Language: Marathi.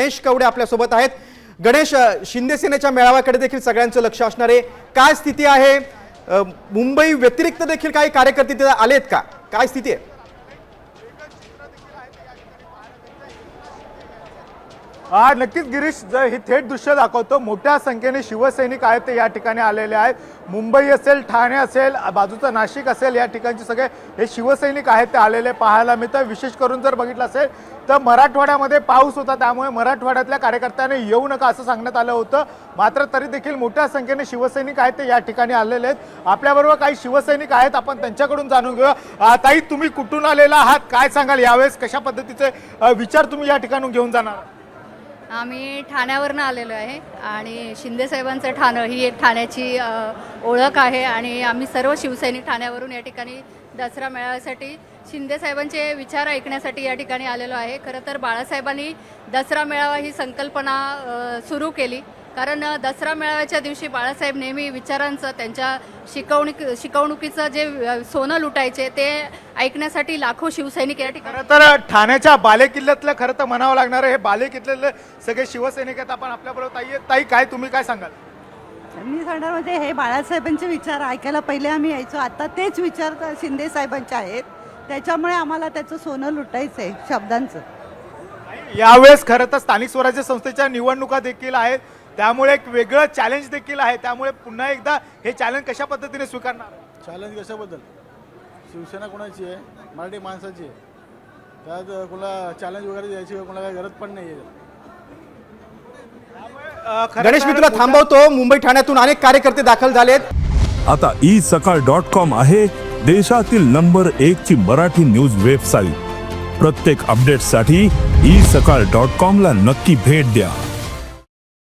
गणेश कवडे आपल्यासोबत आहेत. गणेश शिंदेसेनेच्या शिंदे सेनेच्या मेळाव्याकडे देखील सगळ्यांचं लक्ष असणार आहे काय स्थिती आहे? मुंबई व्यतिरिक्त देखील काही कार्यकर्ते तिथे आलेत का? काय स्थिती आहे? हा नक्कीच गिरीश जर हे थेट दृश्य दाखवतो मोठ्या संख्येने शिवसैनिक आहेत ते या ठिकाणी आलेले आहेत. मुंबई असेल ठाणे असेल बाजूचं नाशिक असेल या ठिकाणचे सगळे हे शिवसैनिक आहेत ते आलेले पाहायला मिळतं. विशेष करून जर बघितलं असेल तर मराठवाड्यामध्ये पाऊस होता त्यामुळे मराठवाड्यातल्या कार्यकर्त्यांनी येऊ नका असं सांगण्यात आलं होतं. मात्र तरी देखील मोठ्या संख्येने शिवसैनिक आहेत ते या ठिकाणी आलेले आहेत. आपल्याबरोबर काही शिवसैनिक आहेत आपण त्यांच्याकडून जाणून घेऊया. ताई तुम्ही कुठून आलेला आहात? काय सांगाल? यावेळेस कशा पद्धतीचे विचार तुम्ही या ठिकाणून घेऊन जाणार? आम्ही ठाण्यावरनं आलेलो आहे आणि शिंदेसाहेबांचं ठाणं ही एक ठाण्याची ओळख आहे आणि आम्ही सर्व शिवसैनिक ठाण्यावरून या ठिकाणी दसरा मेळाव्यासाठी शिंदेसाहेबांचे विचार ऐकण्यासाठी या ठिकाणी आलेलो आहे. खरं तर बाळासाहेबांनी दसरा मेळावा ही संकल्पना सुरू केली. कारण दसरा मेळाव्याच्या दिवशी बाळासाहेब नेहमी विचारांचं त्यांच्या शिकवणूक शिकवणुकीचं जे सोनं लुटायचे ते ऐकण्यासाठी लाखो शिवसैनिक या ठिकाणी खरं तर ठाण्याच्या बालेकिल्ल्यातलं खरं तर म्हणावं लागणार हे बालेकिल्ल्यातले सगळे शिवसैनिक आहेत आपण आपल्याबरोबर ताई आहेत. ताई काय तुम्ही काय सांगाल? मी सांगणार म्हणजे हे बाळासाहेबांचे विचार ऐकायला पहिले आम्ही यायचो आता तेच विचार तर शिंदे साहेबांचे आहेत. त्याच्यामुळे आम्हाला त्याचं सोनं लुटायचं आहे शब्दांचं. यावेळेस खरं तर स्थानिक स्वराज्य संस्थेच्या निवडणुका देखील आहेत. त्यामुळे एक वेगळं चॅलेंज देखील आहे. त्यामुळे पुन्हा एकदा हे चॅलेंज कशा पद्धतीने स्वीकारणार? चॅलेंज कशाबद्दल? शिवसेना कोणाची आहे? मराठी माणसाची आहे. त्यात कोणाला चॅलेंज वगैरे द्यायची कोणाला काही गरज पण नाही आहे गणेश तुला थांबवतो. मुंबई ठाण्यातून अनेक कार्यकर्ते दाखल झालेत. आता ई सकाळ डॉट कॉम आहे देशातील नंबर एक ची मराठी न्यूज वेबसाईट प्रत्येक अपडेटसाठी ई सकाळ डॉट कॉम ला नक्की भेट द्या.